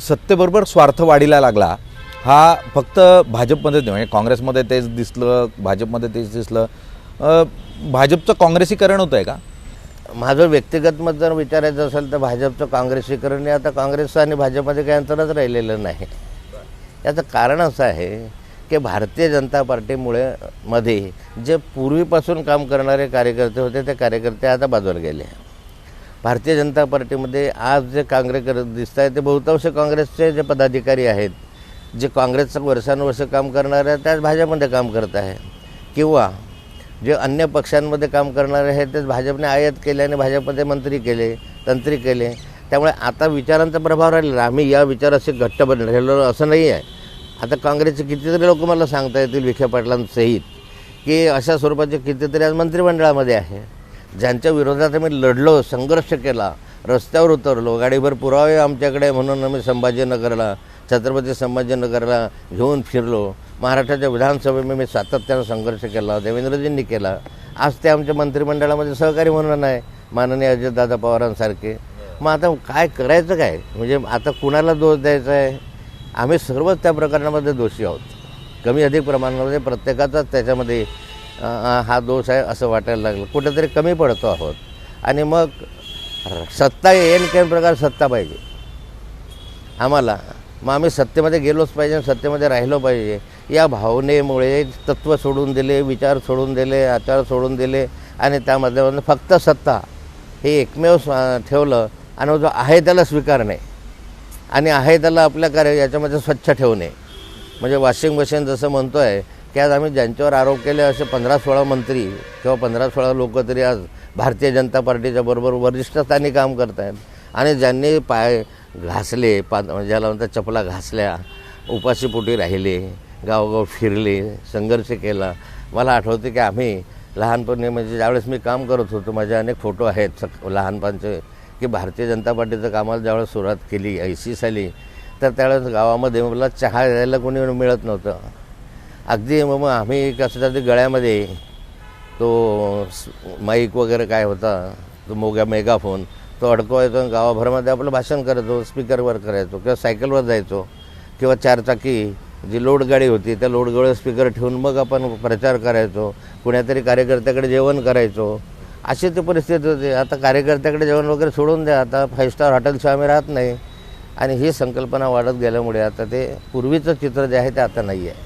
सत्तेबरोबर स्वार्थ वाढीला लागला हा फक्त भाजपमध्ये म्हणजे काँग्रेसमध्ये तेच दिसलं भाजपमध्ये तेच दिसलं. भाजपचं काँग्रेसीकरण होतं आहे का? माझं व्यक्तिगत मत जर विचारायचं असेल तर भाजपचं काँग्रेसीकरण हे आता काँग्रेसचं आणि भाजपमध्ये काही अंतरच राहिलेलं नाही. याचं कारण असं आहे की भारतीय जनता पार्टीमुळे मध्ये जे पूर्वीपासून काम करणारे कार्यकर्ते होते ते कार्यकर्ते आता बाजूला गेले. भारतीय जनता पार्टीमध्ये आज जे काँग्रेस दिसत आहे ते बहुतांश काँग्रेसचे जे पदाधिकारी आहेत जे काँग्रेसचं वर्षानुवर्ष काम करणारे आहेत त्याच भाजपमध्ये काम करत आहे. किंवा जे अन्य पक्षांमध्ये काम करणारे आहेत तेच भाजपने आयात केले आणि भाजपमध्ये मंत्री केले तंत्री केले. त्यामुळे आता विचारांचा प्रभाव राहिलेला आम्ही या विचाराशी घट्ट बन असं नाही आहे. आता काँग्रेसचे कितीतरी लोक मला सांगता येतील विखे पाटलांसहित की अशा स्वरूपाचे कितीतरी आज मंत्रिमंडळामध्ये आहे. ज्यांच्या विरोधात आम्ही लढलो संघर्ष केला रस्त्यावर उतरलो गाडीभर पुरावे आमच्याकडे म्हणून आम्ही संभाजीनगरला छत्रपती संभाजीनगरला घेऊन फिरलो. महाराष्ट्राच्या विधानसभेमध्ये मी सातत्यानं संघर्ष केला देवेंद्रजींनी केला. आज ते आमच्या मंत्रिमंडळामध्ये सहकारी म्हणून आहे माननीय अजितदादा पवारांसारखे. मग आता काय करायचं काय? म्हणजे आता कुणाला दोष द्यायचा आहे? आम्ही सर्वच त्या प्रकरणामध्ये दोषी आहोत. कमी अधिक प्रमाणामध्ये प्रत्येकाचाच त्याच्यामध्ये हा दोष आहे असं वाटायला लागलं. कुठेतरी कमी पडतो आहोत. आणि मग सत्ता येईल काही प्रकार सत्ता पाहिजे. आम्हाला मग आम्ही सत्तेमध्ये गेलोच पाहिजे आणि सत्तेमध्ये राहिलो पाहिजे. या भावनेमुळे तत्त्व सोडून दिले विचार सोडून दिले आचार सोडून दिले आणि त्यामध्ये फक्त सत्ता हे एकमेव ठेवलं आणि जो आहे त्याला स्वीकारणे. आणि आहे त्याला आपल्या कार्य याच्यामध्ये स्वच्छ ठेवणे. म्हणजे वॉशिंग मशीन जसं म्हणतो आहे की आज आम्ही ज्यांच्यावर आरोप केले असे पंधरा सोळा मंत्री किंवा पंधरा सोळा लोक तरी आज भारतीय जनता पार्टीच्या बरोबर वरिष्ठ स्थानी काम करत आहेत आणि ज्यांनी पाय घासले पा म्हणजे ज्याला म्हणतात चपला घासल्या उपाशीपोटी राहिले गावोगाव फिरले संघर्ष केला. मला आठवते की आम्ही लहानपणी म्हणजे ज्यावेळेस मी काम करत होतो माझे अनेक फोटो आहेत सक लहानपणचे की भारतीय जनता पार्टीचं कामाला ज्यावेळेस सुरुवात केली ऐंशी साली तर त्यावेळेस गावामध्ये मला चहा द्यायला कोणी मिळत नव्हतं. अगदी मग मग आम्ही कसं तरी गळ्यामध्ये. तो माईक वगैरे काय होता तो मोग्या मेगाफोन तो अडकवायचो आणि गावाभरामध्ये आपलं भाषण करायचो स्पीकरवर करायचो किंवा सायकलवर जायचो किंवा चारचाकी जी लोडगाडी होती त्या लोडगाडीवर स्पीकर ठेवून मग आपण प्रचार करायचो कुण्यातरी कार्यकर्त्याकडे जेवण करायचो. अशी ती परिस्थिती होती. आता कार्यकर्त्याकडे जेवण वगैरे सोडून द्या आता फाईव्ह स्टार हॉटेलशिवाय आम्ही राहत नाही. आणि ही संकल्पना वाढत गेल्यामुळे आता ते पूर्वीचं चित्र जे आहे ते आता नाही आहे